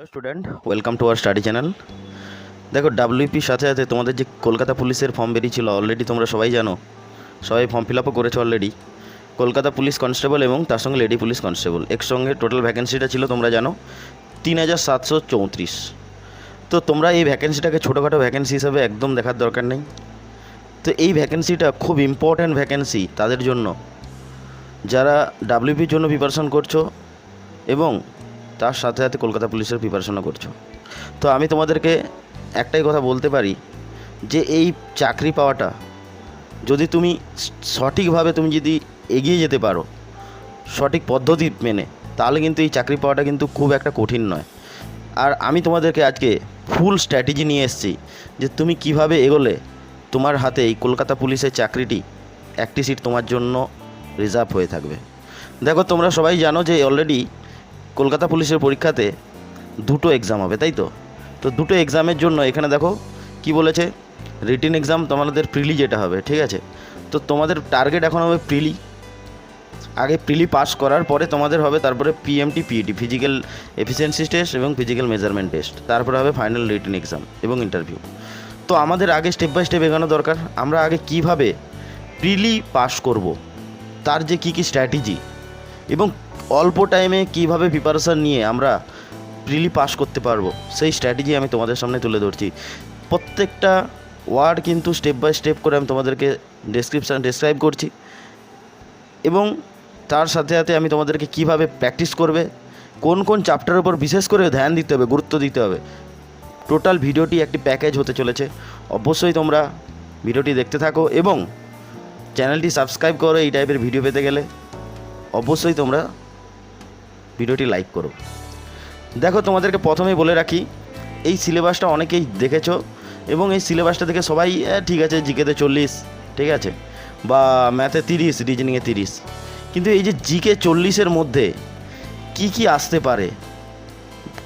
Hello student welcome to our study channel দেখো ডাব্লিউপির সাথে সাথে তোমাদের যে কলকাতা পুলিশের ফর্ম বেরিয়েছিল অলরেডি তোমরা সবাই জানো। সবাই ফর্ম ফিল আপও করেছ অলরেডি কলকাতা পুলিশ কনস্টেবল এবং তার সঙ্গে লেডি পুলিশ কনস্টেবল একসঙ্গে টোটাল ভ্যাকেন্সিটা ছিল, তোমরা জানো, তিন হাজার সাতশো চৌত্রিশ। তো তোমরা এই ভ্যাকেন্সিটাকে ছোটোখাটো ভ্যাকেন্সি হিসাবে একদম দেখার দরকার নেই। তো এই ভ্যাকেন্সিটা খুব ইম্পর্ট্যান্ট ভ্যাকেন্সি তাদের জন্য। যারা ডাব্লিউপির জন্য প্রিপারেশন করছ এবং তার সাথে সাথে কলকাতা পুলিশের প্রিপারেশনও করছ। তো আমি তোমাদেরকে একটাই কথা বলতে পারি যে এই চাকরি পাওয়াটা, যদি তুমি সঠিকভাবে তুমি যদি এগিয়ে যেতে পারো, সঠিক পদ্ধতি মেনে, তাহলে কিন্তু এই চাকরি পাওয়াটা কিন্তু খুব একটা কঠিন নয়। আর আমি তোমাদেরকে আজকে ফুল স্ট্র্যাটেজি নিয়ে এসেছি যে তুমি কীভাবে এগোলে, তোমার হাতে এই কলকাতা পুলিশের চাকরিটি, একটি সিট তোমার জন্য রিজার্ভ হয়ে থাকবে। দেখো তোমরা সবাই জানো যে অলরেডি কলকাতা পুলিশের পরীক্ষাতে দুটো এক্সাম হবে, তাই তো? তো দুটো এক্সামের জন্য এখানে দেখো কি বলেছে? রিটিন এক্সাম তোমাদের প্রিলি যেটা হবে, ঠিক আছে? তো তোমাদের টার্গেট এখন হবে প্রিলি আগে প্রিলি পাস করার পরে তোমাদের হবে তারপরে PMT PET physical efficiency test এবং ফিজিক্যাল মেজারমেন্ট টেস্ট তারপরে হবে ফাইনাল রিটেন এক্সাম এবং ইন্টারভিউ তো আমাদের আগে স্টেপ বাই স্টেপ এগোনো দরকার। আমরা আগে কীভাবে প্রিলি পাস করব? তার যে কী কী স্ট্র্যাটেজি এবং অল্প টাইমে কীভাবে প্রিপারেশান নিয়ে আমরা প্রিলি পাস করতে পারব, সেই স্ট্র্যাটেজি আমি তোমাদের সামনে তুলে ধরছি। প্রত্যেকটা ওয়ার্ড কিন্তু স্টেপ বাই স্টেপ করে আমি তোমাদেরকে ডেসক্রিপশান ডেসক্রাইব করছি এবং তার সাথে সাথে আমি তোমাদেরকে কীভাবে প্র্যাকটিস করবে, কোন কোন চ্যাপ্টারের উপর বিশেষ করে ধ্যান দিতে হবে, গুরুত্ব দিতে হবে। টোটাল ভিডিওটি একটি প্যাকেজ হতে চলেছে, অবশ্যই তোমরা ভিডিওটি দেখতে থাকো এবং চ্যানেলটি সাবস্ক্রাইব করো এই টাইপের ভিডিও পেতে গেলে। অবশ্যই তোমরা ভিডিওটি লাইক করো। দেখো, তোমাদেরকে প্রথমেই বলে রাখি, এই সিলেবাসটা অনেকেই দেখেছ এবং এই সিলেবাসটা দেখে সবাই ঠিক আছে, জিকেতে চল্লিশ, ঠিক আছে, বা ম্যাথে তিরিশ, রিজনিংয়ে তিরিশ। কিন্তু এই যে জিকে চল্লিশের মধ্যে কি কি আসতে পারে?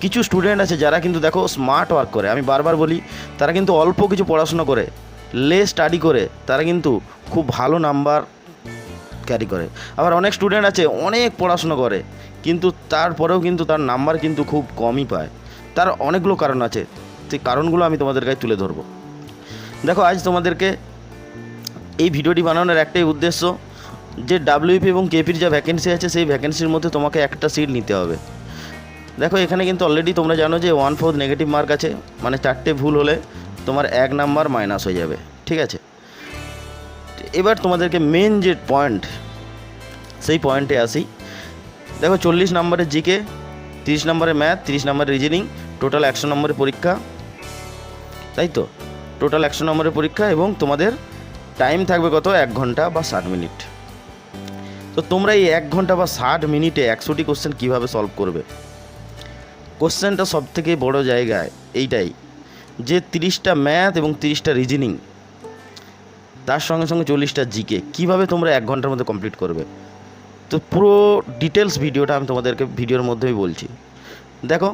কিছু স্টুডেন্ট আছে যারা কিন্তু দেখো স্মার্ট ওয়ার্ক করে। আমি বারবার বলি, তারা কিন্তু অল্প কিছু পড়াশোনা করে, লে স্টাডি করে, তারা কিন্তু খুব ভালো নাম্বার ক্যারি করে। আবার অনেক স্টুডেন্ট আছে, অনেক পড়াশুনো করে, কিন্তু তারপরেও কিন্তু তার নাম্বার কিন্তু খুব কমই পায়। তার অনেকগুলো কারণ আছে, সেই কারণগুলো আমি তোমাদের কাছে তুলে ধরবো। দেখো, আজ তোমাদেরকে এই ভিডিওটি বানানোর একটাই উদ্দেশ্য, যে ডাব্লিউপি এবং কেপির যা ভ্যাকেন্সি আছে, সেই ভ্যাকেন্সির মধ্যে তোমাকে একটা সিট নিতে হবে। দেখো, এখানে কিন্তু অলরেডি তোমরা জানো যে ওয়ান ফোর্থ নেগেটিভ মার্ক আছে মানে চারটে ভুল হলে তোমার এক নাম্বার মাইনাস হয়ে যাবে, ঠিক আছে? এবার তোমাদেরকে মেন যে পয়েন্ট সেই পয়েন্টে আসি। দেখো চল্লিশ নম্বরের জিকে তিরিশ নম্বরের ম্যাথ তিরিশ নম্বরের রিজনিং টোটাল একশো নম্বরের পরীক্ষা। তাই তো? টোটাল একশো নম্বরের পরীক্ষা এবং তোমাদের টাইম থাকবে কত? এক ঘণ্টা বা ষাট মিনিট। তো তোমরা এই এক ঘণ্টা বা ষাট মিনিটে একশোটি কোশ্চেন কীভাবে সলভ করবে? কোশ্চেনটা সব থেকে বড় জায়গায় এইটাই যে তিরিশটা ম্যাথ এবং তিরিশটা রিজনিং তার সঙ্গে সঙ্গে চল্লিশটা জিকে কীভাবে তোমরা এক ঘণ্টার মধ্যে কমপ্লিট করবে? তো পুরো ডিটেলস ভিডিওটা আমি তোমাদেরকে ভিডিওর মধ্যেই বলছি। দেখো,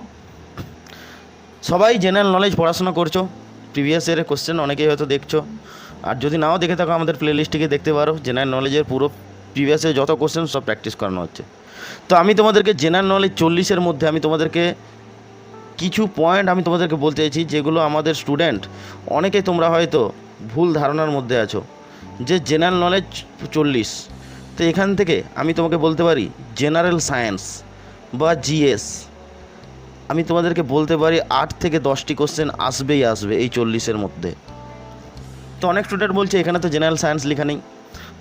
সবাই জেনারেল নলেজ পড়াশোনা করছ প্রিভিয়াস ইয়ারের কোশ্চেন অনেকেই হয়তো দেখছ। আর যদি নাও দেখে থাকো আমাদের প্লে লিস্টটিকে দেখতে পারো জেনারেল নলেজের পুরো প্রিভিয়াস ইয়ার যত কোশ্চেন সব প্র্যাকটিস করানো হচ্ছে। তো আমি তোমাদেরকে জেনারেল নলেজ চল্লিশের মধ্যে আমি তোমাদেরকে কিছু পয়েন্ট আমি তোমাদেরকে বলতে চাইছি, যেগুলো আমাদের স্টুডেন্ট অনেকেই তোমরা হয়তো ভুল ধারণার মধ্যে আছো, যে জেনারেল নলেজ চল্লিশ। তো এখান থেকে আমি তোমাকে বলতে পারি জেনারেল সায়েন্স বা জিএস আমি তোমাদেরকে বলতে পারি আট থেকে দশটি কোশ্চেন আসবেই আসবে এই চল্লিশের মধ্যে। তো অনেক স্টুডেন্ট বলছে এখানে তো জেনারেল সায়েন্স লেখা নেই।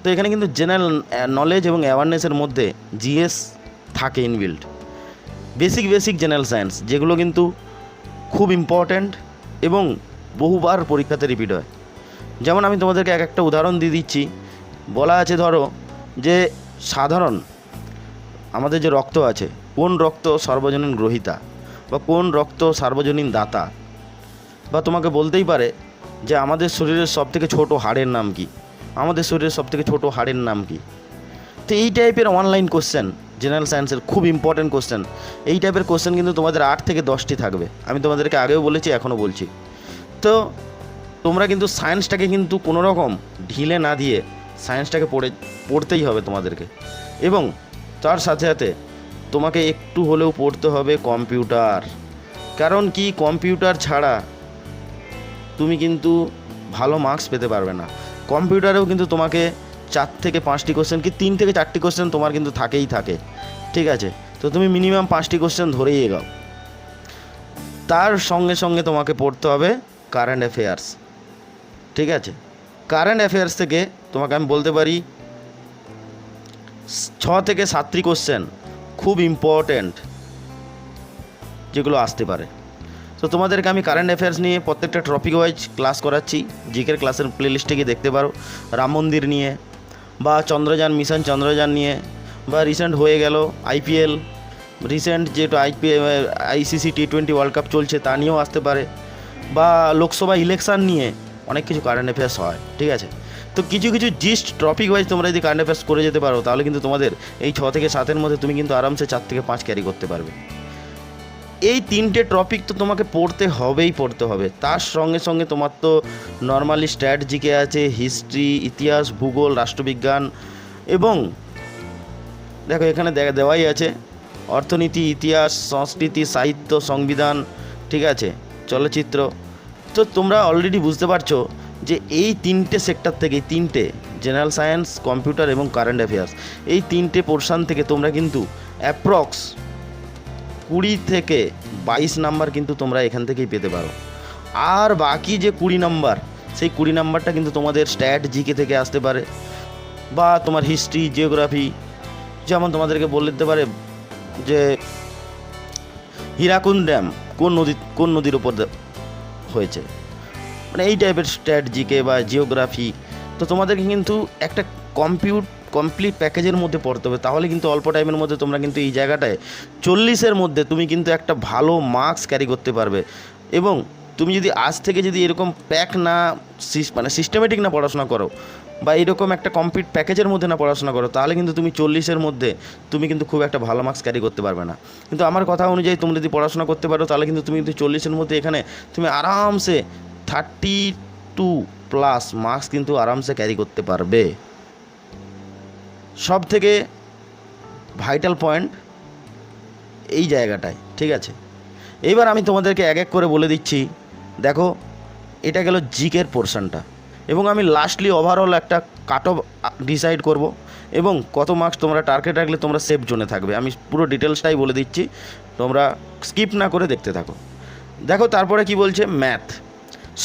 তো এখানে কিন্তু জেনারেল নলেজ এবং অ্যাওয়ারনেসের মধ্যে জিএস থাকে inbuilt basic basic general science যেগুলো কিন্তু খুব ইম্পর্ট্যান্ট এবং বহুবার পরীক্ষাতে রিপিট হয়। যেমন আমি তোমাদেরকে এক একটা উদাহরণ দিয়ে দিচ্ছি। বলা আছে ধরো যে সাধারণ আমাদের যে রক্ত আছে, কোন রক্ত সর্বজনীন গ্রহিতা বা কোন রক্ত সার্বজনীন দাতা? বা তোমাকে বলতেই পারে যে আমাদের শরীরের সবথেকে ছোট হাড়ের নাম কি? আমাদের শরীরের সবথেকে ছোট হাড়ের নাম কি? তো এই টাইপের অনলাইন কোশ্চেন জেনারেল সায়েন্সের খুব ইম্পর্ট্যান্ট কোশ্চেন এই টাইপের কোশ্চেন কিন্তু তোমাদের আট থেকে দশটি থাকবে। আমি তোমাদেরকে আগেও বলেছি, এখনও বলছি। তো তোমরা কিন্তু সায়েন্সটাকে কিন্তু কোনো রকম ঢিলে না দিয়ে সায়েন্সটাকে পড়ে, পড়তেই হবে তোমাদেরকে। এবং তার সাথে সাথে তোমাকে একটু হলেও পড়তে হবে কম্পিউটার। কারণ কি? কম্পিউটার ছাড়া তুমি কিন্তু ভালো মার্কস পেতে পারবে না। কম্পিউটারেও কিন্তু তোমাকে চার থেকে পাঁচটি কোশ্চেন কি তিন থেকে চারটি কোশ্চেন তোমার কিন্তু থাকেই থাকে। ঠিক আছে? তো তুমি মিনিমাম পাঁচটি কোশ্চেন ধরেই এগাও। তার সঙ্গে সঙ্গে তোমাকে পড়তে হবে কারেন্ট অ্যাফেয়ার্স ঠিক আছে? কারেন্ট অ্যাফেয়ার্স থেকে তোমাকে আমি বলতে পারি, ছ থেকে সাতটি কোশ্চেন খুব ইম্পর্ট্যান্ট যেগুলো আসতে পারে। তো তোমাদেরকে আমি কারেন্ট অ্যাফেয়ার্স নিয়ে প্রত্যেকটা টপিক ওয়াইজ ক্লাস করাচ্ছি। জিকের ক্লাসের প্লেলিস্টে গিয়ে দেখতে পারো। রাম মন্দির নিয়ে বা চন্দ্রযান মিশন চন্দ্রযান নিয়ে বা রিসেন্ট হয়ে গেল আইপিএল রিসেন্ট যেটা IPL ICC T twenty world cup চলছে তা নিয়েও আসতে পারে। বা লোকসভা ইলেকশন নিয়ে অনেক কিছু কারেন্ট অ্যাফেয়ার্স হয়, ঠিক আছে? তো কিছু কিছু জিস্ট টপিক ওয়াইজ তোমরা যদি কারেন্ট অ্যাফেয়ার্স করে যেতে পারো, তাহলে কিন্তু তোমাদের এই ছ থেকে সাতের মধ্যে তুমি কিন্তু আরামসে চার থেকে পাঁচ ক্যারি করতে পারবে। এই তিনটে টপিক তো তোমাকে পড়তে হবেই পড়তে হবে। তার সঙ্গে সঙ্গে তোমার তো নর্মালি স্ট্র্যাটেজিকে আছে হিস্ট্রি ইতিহাস, ভূগোল, রাষ্ট্রবিজ্ঞান এবং দেখো এখানে দেওয়াই আছে, অর্থনীতি, ইতিহাস, সংস্কৃতি, সাহিত্য, সংবিধান, ঠিক আছে? চলচ্চিত্র তো তোমরা অলরেডি বুঝতে পারছ যে এই তিনটে সেক্টর থেকে তিনটে জেনারেল সায়েন্স কম্পিউটার এবং কারেন্ট অ্যাফেয়ার্স এই তিনটে পোর্শান থেকে তোমরা কিন্তু অ্যাপ্রক্স কুড়ি থেকে বাইশ নাম্বার কিন্তু তোমরা এখান থেকেই পেতে পারো। আর বাকি যে কুড়ি নাম্বার সেই কুড়ি নাম্বারটা কিন্তু তোমাদের স্ট্যাট জিকে থেকে আসতে পারে বা তোমার হিস্ট্রি জিওগ্রাফি যেমন তোমাদেরকে বলে দিতে পারে যে হীরাকুন ড্যাম কোন নদী, কোন নদীর উপর দে- হয়েছে। মানে এই টাইপের স্ট্যাট জিকে বা জিওগ্রাফি তো তোমাদেরকে কিন্তু একটা কম্পিউট কমপ্লিট প্যাকেজের মধ্যে পড়তে হবে। তাহলে কিন্তু অল্প টাইমের মধ্যে তোমরা কিন্তু এই জায়গাটায় চল্লিশের মধ্যে তুমি কিন্তু একটা ভালো মার্কস ক্যারি করতে পারবে। এবং তুমি যদি আজ থেকে যদি এরকম প্যাক না মানে সিস্টেমেটিক না পড়াশোনা করো বা এরকম একটা কমপ্লিট প্যাকেজের মধ্যে না পড়াশোনা করো, তাহলে কিন্তু তুমি চল্লিশের মধ্যে তুমি কিন্তু খুব একটা ভালো মার্কস ক্যারি করতে পারবে না। কিন্তু আমার কথা অনুযায়ী তুমি যদি পড়াশোনা করতে পারো, তাহলে কিন্তু তুমি কিন্তু চল্লিশের মধ্যে এখানে তুমি আরামসে থার্টি টু প্লাস মার্কস কিন্তু আরামসে ক্যারি করতে পারবে। সব থেকে ভাইটাল পয়েন্ট এই জায়গাটায়, ঠিক আছে? এইবার আমি তোমাদেরকে এক এক করে বলে দিচ্ছি। দেখো, এটা গেল জিকের পোর্শনটা এবং আমি লাস্টলি ওভারঅল একটা কাট অফ ডিসাইড করব এবং কত মার্কস তোমরা টার্গেট রাখলে তোমরা সেফ জোনে থাকবে। আমি পুরো ডিটেলসটাই বলে দিচ্ছি, তোমরা স্কিপ না করে দেখতে থাকো। দেখো তারপরে কি বলছে? ম্যাথ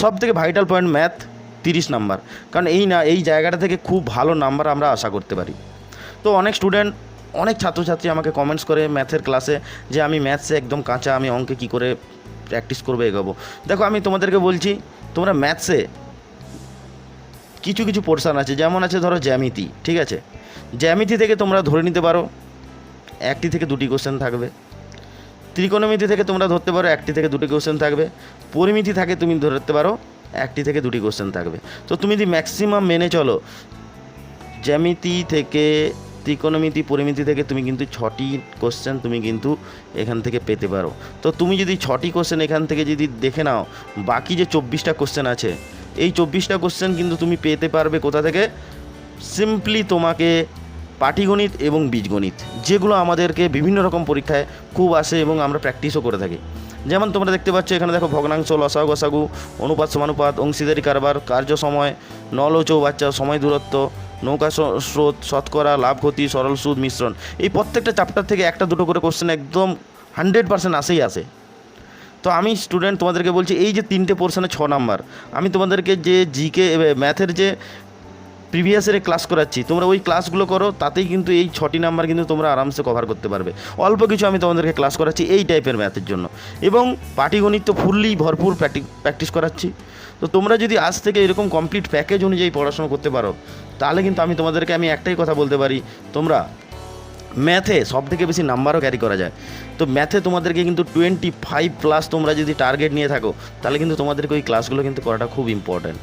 সব থেকে ভাইটাল পয়েন্ট ম্যাথ তিরিশ নাম্বার কারণ এই না, এই জায়গাটা থেকে খুব ভালো নাম্বার আমরা আশা করতে পারি। তো অনেক স্টুডেন্ট অনেক ছাত্রছাত্রী আমাকে কমেন্টস করে ম্যাথের ক্লাসে যে আমি ম্যাথসে একদম কাঁচা, আমি অঙ্কে কী করে প্র্যাকটিস করব, এগোবো। দেখো আমি তোমাদেরকে বলছি, তোমরা ম্যাথসে কিছু কিছু পোর্শান আছে, যেমন আছে ধরো জ্যামিতি, ঠিক আছে? জ্যামিতি থেকে তোমরা ধরে নিতে পারো, একটি থেকে দুটি কোশ্চেন থাকবে। ত্রিকোণমিতি থেকে তোমরা ধরতে পারো, একটি থেকে দুটি কোশ্চেন থাকবে। পরিমিতি থাকে তুমি ধরতে পারো, একটি থেকে দুটি কোশ্চেন থাকবে। তো তুমি যদি ম্যাক্সিমাম মেনে চলো, জ্যামিতি থেকে ত্রিকোণমিতি, পরিমিতি থেকে তুমি কিন্তু ছটি কোশ্চেন তুমি কিন্তু এখান থেকে পেতে পারো। তো তুমি যদি ছটি কোশ্চেন এখান থেকে যদি দেখে নাও, বাকি যে চব্বিশটা কোশ্চেন আছে এই চব্বিশটা কোশ্চেন কিন্তু তুমি পেতে পারবে কোথা থেকে? সিম্পলি তোমাকে পাটিগণিত এবং বীজগণিত, যেগুলো আমাদেরকে বিভিন্ন রকম পরীক্ষায় খুব আসে এবং আমরা প্র্যাকটিসও করে থাকি। যেমন তোমরা দেখতে পাচ্ছ, এখানে দেখো ভগ্নাংশ, লসাগু গসাগু অনুপাত, সমানুপাত, অংশীদারি কারবার, কার্য সময় নল চৌবাচ্চা সময় দূরত্ব, নৌকা স্রোত, শতকরা, লাভ ক্ষতি, সরল সুদ, মিশ্রণ। এই প্রত্যেকটা চ্যাপ্টার থেকে একটা দুটো করে কোশ্চেন একদম হান্ড্রেড পার্সেন্ট আসেই আসে। তো আমি স্টুডেন্ট তোমাদেরকে বলছি, এই যে তিনটে পোর্শনে ছ নাম্বার আমি তোমাদেরকে যে জিকে ম্যাথের যে প্রিভিয়াসের ক্লাস করাচ্ছি, তোমরা ওই ক্লাসগুলো করো, তাতেই কিন্তু এই ছটি নাম্বার কিন্তু তোমরা আরামসে কভার করতে পারবে। অল্প কিছু আমি তোমাদেরকে ক্লাস করাচ্ছি এই টাইপের ম্যাথের জন্য। এবং পাটিগণিত তো ফুললি ভরপুর প্র্যাকটিস করাচ্ছি। তো তোমরা যদি আজ থেকে এরকম কমপ্লিট প্যাকেজ অনুযায়ী পড়াশোনা করতে পারো, তাহলে কিন্তু আমি তোমাদেরকে, আমি একটাই কথা বলতে পারি, তোমরা ম্যাথে সব থেকে বেশি নাম্বারও ক্যারি করা যায়। তো ম্যাথে তোমাদেরকে কিন্তু টোয়েন্টি ফাইভ প্লাস তোমরা যদি টার্গেট নিয়ে থাকো, তাহলে কিন্তু তোমাদেরকে ওই ক্লাসগুলো কিন্তু করাটা খুব ইম্পর্ট্যান্ট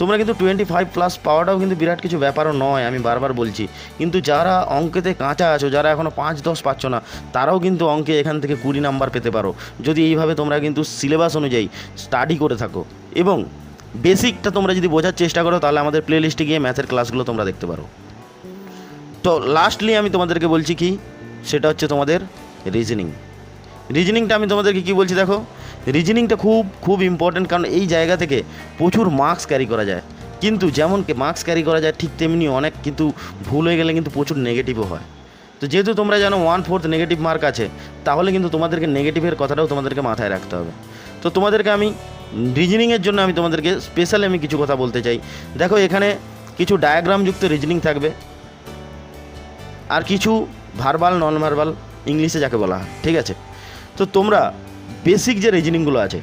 তোমরা কিন্তু টোয়েন্টি ফাইভ প্লাস পাওয়াটাও কিন্তু বিরাট কিছু ব্যাপারও নয়, আমি বারবার বলছি। কিন্তু যারা অঙ্কেতে কাঁচা আছো, যারা এখনও পাঁচ দশ পাচ্ছ না, তারাও কিন্তু অঙ্কে এখান থেকে কুড়ি নাম্বার পেতে পারো। যদি এইভাবে তোমরা কিন্তু সিলেবাস অনুযায়ী স্টাডি করে থাকো এবং বেসিকটা তোমরা যদি বোঝার চেষ্টা করো, তাহলে আমাদের প্লে লিস্টে গিয়ে ম্যাথের ক্লাসগুলো তোমরা দেখতে পারো। তো লাস্টলি আমি তোমাদেরকে বলছি কি? সেটা হচ্ছে তোমাদের রিজনিং রিজনিংটা আমি তোমাদেরকে কী বলছি দেখো? রিজনিংটা খুব খুব ইম্পর্ট্যান্ট কারণ এই জায়গা থেকে প্রচুর মার্কস ক্যারি করা যায়। কিন্তু যেমন মার্কস ক্যারি করা যায় ঠিক তেমনি অনেক কিন্তু ভুল হয়ে গেলে কিন্তু প্রচুর নেগেটিভও হয়। তো যেহেতু তোমরা জানো ওয়ান ফোর্থ নেগেটিভ মার্ক আছে, তাহলে কিন্তু তোমাদেরকে নেগেটিভের কথাটাও তোমাদেরকে মাথায় রাখতে হবে। তো তোমাদেরকে আমি রিজনিংয়ের জন্য আমি তোমাদেরকে স্পেশালি আমি কিছু কথা বলতে চাই। দেখো এখানে কিছু ডায়াগ্রামযুক্ত রিজনিং থাকবে। আর কিছু ভার্বাল নন ভার্বাল ইংলিশে যাকে বলা হয়, ঠিক আছে? তো তোমরা বেসিক যে রিজনিংগুলো আছে,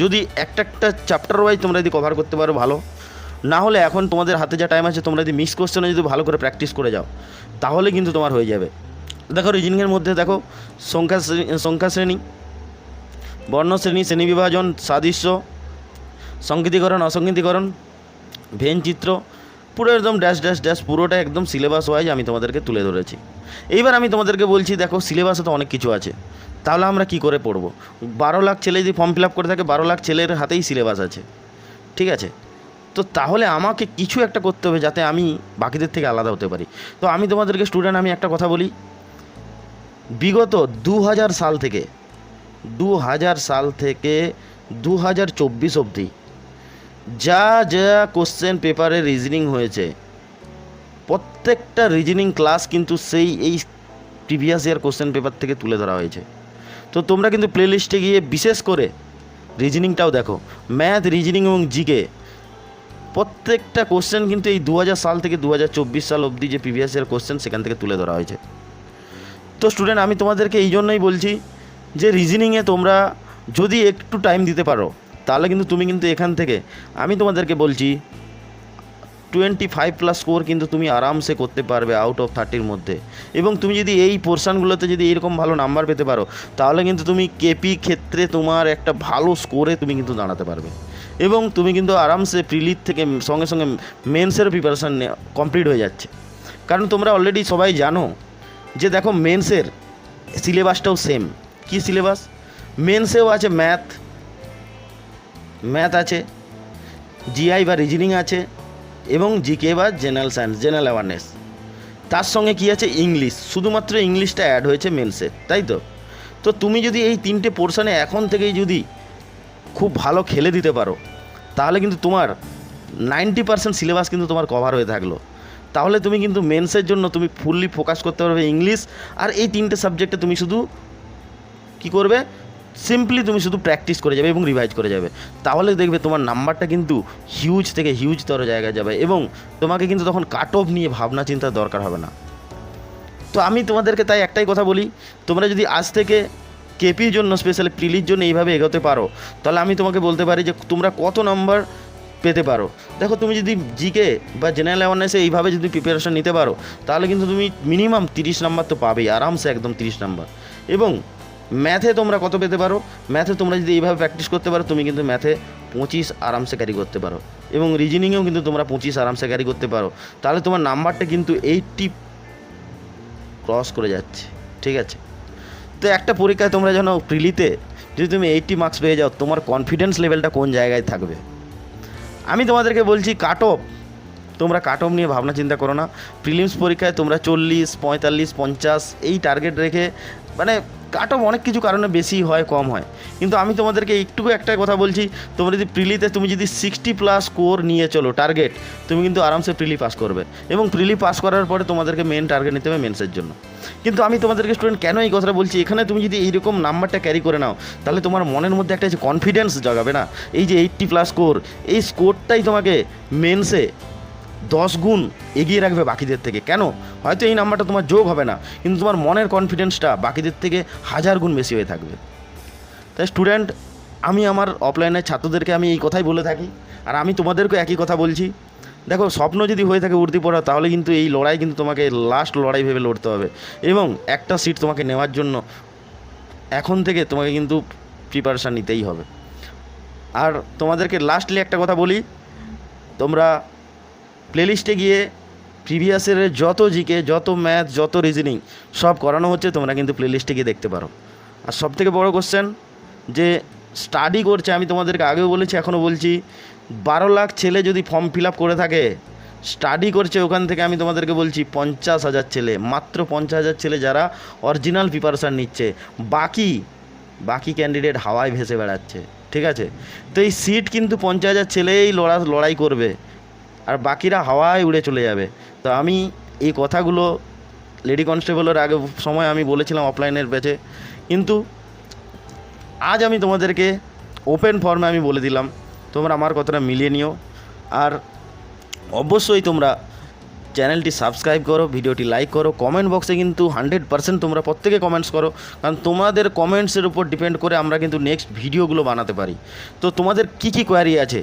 যদি একটা একটা চ্যাপ্টার ওয়াইজ তোমরা যদি কভার করতে পারো ভালো, না হলে এখন তোমাদের হাতে যা টাইম আছে তোমরা যদি মিস কোশ্চেনে যদি ভালো করে প্র্যাকটিস করে যাও, তাহলে কিন্তু তোমার হয়ে যাবে। দেখো রিজনিংয়ের মধ্যে দেখো, সংখ্যা সংখ্যা শ্রেণি, বর্ণ শ্রেণি শ্রেণি বিভাজন, সাদৃশ্য সংগীতীকরণ অসংগীতীকরণ ভেন চিত্র পুরো একদম ড্যাশ ড্যাশ ড্যাশ পুরোটা একদম সিলেবাস ওয়াইজ আমি তোমাদেরকে তুলে ধরেছি। এইবার আমি তোমাদেরকে বলছি, দেখো সিলেবাসে তো অনেক কিছু আছে। তাহলে আমরা কি করে পড়ব? বারো লাখ ছেলে যদি ফর্ম ফিল আপ করে থাকে, বারো লাখ ছেলের হাতেই সিলেবাস আছে। ঠিক আছে? তো তাহলে আমাকে কিছু একটা করতে হবে যাতে আমি বাকিদের থেকে আলাদা হতে পারি। তো আমি তোমাদেরকে স্টুডেন্ট আমি একটা কথা বলি। বিগত দু হাজার সাল থেকে দু হাজার সাল থেকে দু হাজার চব্বিশ অবধি যা যা কোশ্চেন পেপারে রিজনিং হয়েছে। প্রত্যেকটা রিজনিং ক্লাস কিন্তু সেই, এই প্রিভিয়াস ইয়ার কোশ্চেন পেপার থেকে তুলে ধরা হয়েছে। তো তোমরা কিন্তু প্লেলিস্টে গিয়ে বিশেষ করে রিজনিংটাও দেখো। ম্যাথ রিজনিং এবং জিকে প্রত্যেকটা কোশ্চেন কিন্তু এই দু হাজার সাল থেকে দু হাজার চব্বিশ সাল অবধি যে প্রিভিয়াস ইয়ার কোশ্চেন সেখান থেকে তুলে ধরা হয়েছে। তো স্টুডেন্ট আমি তোমাদেরকে এই জন্যই বলছি যে রিজনিংয়ে তোমরা যদি একটু টাইম দিতে পারো তাহলে কিন্তু তুমি কিন্তু এখান থেকে, আমি তোমাদেরকে বলছি টোয়েন্টি ফাইভ প্লাস স্কোর কিন্তু তুমি আরামসে করতে পারবে আউট অফ থার্টির মধ্যে। এবং তুমি যদি এই পোর্শনগুলোতে যদি এরকম ভালো নাম্বার পেতে পারো, তাহলে কিন্তু তুমি কেপি ক্ষেত্রে তোমার একটা ভালো স্কোরে তুমি কিন্তু দাঁড়াতে পারবে। এবং তুমি কিন্তু আরামসে প্রিলির থেকে সঙ্গে সঙ্গে মেন্সের প্রিপারেশান কমপ্লিট হয়ে যাচ্ছে। কারণ তোমরা অলরেডি সবাই জানো যে দেখো মেন্সের সিলেবাসটাও সেম কি সিলেবাস মেন্সেও আছে ম্যাথ ম্যাথ আছে জিআই বা রিজনিং আছে, এবং জিকে বা জেনারেল সায়েন্স, জেনারেল অ্যাওয়ারনেস তার সঙ্গে কি আছে? ইংলিশ। শুধুমাত্র ইংলিশটা অ্যাড হয়েছে মেন্সে তাই তো? তো তুমি যদি এই তিনটে পোর্শনে এখন থেকেই যদি খুব ভালো খেলে দিতে পারো, তাহলে কিন্তু তোমার নাইনটি পার্সেন্ট সিলেবাস কিন্তু তোমার কভার হয়ে থাকল। তাহলে তুমি কিন্তু মেন্সের জন্য তুমি ফুললি ফোকাস করতে পারবে ইংলিশ, আর এই তিনটে সাবজেক্টে তুমি শুধু কি করবে? সিম্পলি তুমি শুধু প্র্যাকটিস করে যাবে এবং রিভাইজ করে যাবে। তাহলে দেখবে তোমার নাম্বারটা কিন্তু হিউজ থেকে হিউজতর জায়গায় যাবে এবং তোমাকে কিন্তু তখন কাট অফ নিয়ে ভাবনা চিন্তার দরকার হবে না। তো আমি তোমাদেরকে তাই একটাই কথা বলি, তোমরা যদি আজ থেকে কেপির জন্য স্পেশালি প্রিলির জন্য এইভাবে এগোতে পারো, তাহলে আমি তোমাকে বলতে পারি যে তোমরা কত নম্বর পেতে পারো। দেখো তুমি যদি জিকে বা জেনারেল অ্যাওয়ারনেসে এইভাবে যদি প্রিপারেশন নিতে পারো, তাহলে কিন্তু তুমি মিনিমাম তিরিশ নাম্বার তো পাবেই, আরামসে একদম তিরিশ নাম্বার এবং ম্যাথে তোমরা কত পেতে পারো? ম্যাথে তোমরা যদি এইভাবে প্র্যাকটিস করতে পারো, তুমি কিন্তু ম্যাথে পঁচিশ আরামসে ক্যারি করতে পারো। এবং রিজনিংয়েও কিন্তু তোমরা পঁচিশ আরামসে ক্যারি করতে পারো। তাহলে তোমার নাম্বারটা কিন্তু এইটটি ক্রস করে যাচ্ছে। ঠিক আছে? তো একটা পরীক্ষায় তোমরা যেন প্রিলিতে যদি তুমি এইটটি মার্কস পেয়ে যাও, তোমার কনফিডেন্স লেভেলটা কোন জায়গায় থাকবে? আমি তোমাদেরকে বলছি কাট অফ তোমরা কাট অফ নিয়ে ভাবনা চিন্তা করো না। প্রিলিমস পরীক্ষায় তোমরা চল্লিশ, পঁয়তাল্লিশ, পঞ্চাশ এই টার্গেট রেখে মানে কাট অফ অনেক কিছু কারণে বেশি হয়, কম হয়। কিন্তু আমি তোমাদেরকে একটুকু একটা কথা বলছি, তোমরা যদি প্রিলিতে, তুমি যদি সিক্সটি প্লাস স্কোর নিয়ে চলো টার্গেট তুমি কিন্তু আরামসে প্রিলি পাস করবে। এবং প্রিলি পাস করার পরে তোমাদেরকে মেন টার্গেট নিতে হবে মেন্সের জন্য। কিন্তু আমি তোমাদেরকে স্টুডেন্ট কেন এই কথাটা বলছি? এখানে তুমি যদি এইরকম নাম্বারটা ক্যারি করে নাও, তাহলে তোমার মনের মধ্যে একটা যে কনফিডেন্স জাগাবে না? এই যে এইট্টি প্লাস স্কোর এই স্কোরটাই তোমাকে মেন্সে দশ গুণ এগিয়ে রাখবে বাকিদের থেকে। কেন? হয়তো এই নাম্বারটা তোমার যোগ হবে না, কিন্তু তোমার মনের কনফিডেন্সটা বাকিদের থেকে হাজার গুণ বেশি হয়ে থাকবে। তাই স্টুডেন্ট আমি আমার অফলাইনের ছাত্রদেরকে আমি এই কথাই বলে থাকি, আর আমি তোমাদেরকে একই কথা বলছি। দেখো, স্বপ্ন যদি হয়ে থাকে উর্দি পড়া তাহলে কিন্তু এই লড়াই কিন্তু তোমাকে লাস্ট লড়াই ভেবে লড়তে হবে। এবং একটা সিট তোমাকে নেওয়ার জন্য এখন থেকে তোমাকে কিন্তু প্রিপারেশান নিতেই হবে। আর তোমাদেরকে লাস্টলি একটা কথা বলি, তোমরা প্লেলিস্টে গিয়ে প্রিভিয়াসের যত জিকে, যত ম্যাথ যত রিজনিং সব করানো হচ্ছে, তোমরা কিন্তু প্লেলিস্টে গিয়ে দেখতে পারো। আর সব থেকে বড়ো কোশ্চেন যে স্টাডি করছে, আমি তোমাদেরকে আগেও বলেছি, এখনও বলছি, বারো লাখ ছেলে যদি ফর্ম ফিল আপ করে থাকে স্টাডি করছে ওখান থেকে আমি তোমাদেরকে বলছি পঞ্চাশ হাজার ছেলে, মাত্র পঞ্চাশ হাজার ছেলে যারা অরিজিনাল প্রিপারেশান নিচ্ছে। বাকি বাকি ক্যান্ডিডেট হাওয়ায় ভেসে বেড়াচ্ছে, ঠিক আছে? তো এই সিট কিন্তু পঞ্চাশ হাজার ছেলেই লড়া, লড়াই করবে। আর বাকিরা হাওয়ায় উড়ে চলে যাবে। তো আমি এই কথাগুলো লেডি কনস্টেবলের আগে সময় আমি বলেছিলাম অফলাইনের ব্যাচে। কিন্তু আজ আমি তোমাদেরকে ওপেন ফর্মে আমি বলে দিলাম, তোমরা আমার কথাটা মিলিয়ে নিও। আর অবশ্যই তোমরা চ্যানেলটি সাবস্ক্রাইব করো, ভিডিওটি লাইক করো, কমেন্ট বক্সে কিন্তু হান্ড্রেড পার্সেন্ট তোমরা প্রত্যেকে কমেন্টস করো, কারণ তোমাদের কমেন্টসের উপর ডিপেন্ড করে আমরা কিন্তু নেক্সট ভিডিওগুলো বানাতে পারি। তো তোমাদের কী কী কোয়ারি আছে?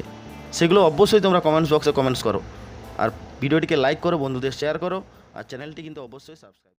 সেগুলো অবশ্যই তোমরা কমেন্টস বক্সে কমেন্টস করো। আর ভিডিওটিকে লাইক করো, বন্ধুদের শেয়ার করো, আর চ্যানেলটি কিন্তু অবশ্যই সাবস্ক্রাইব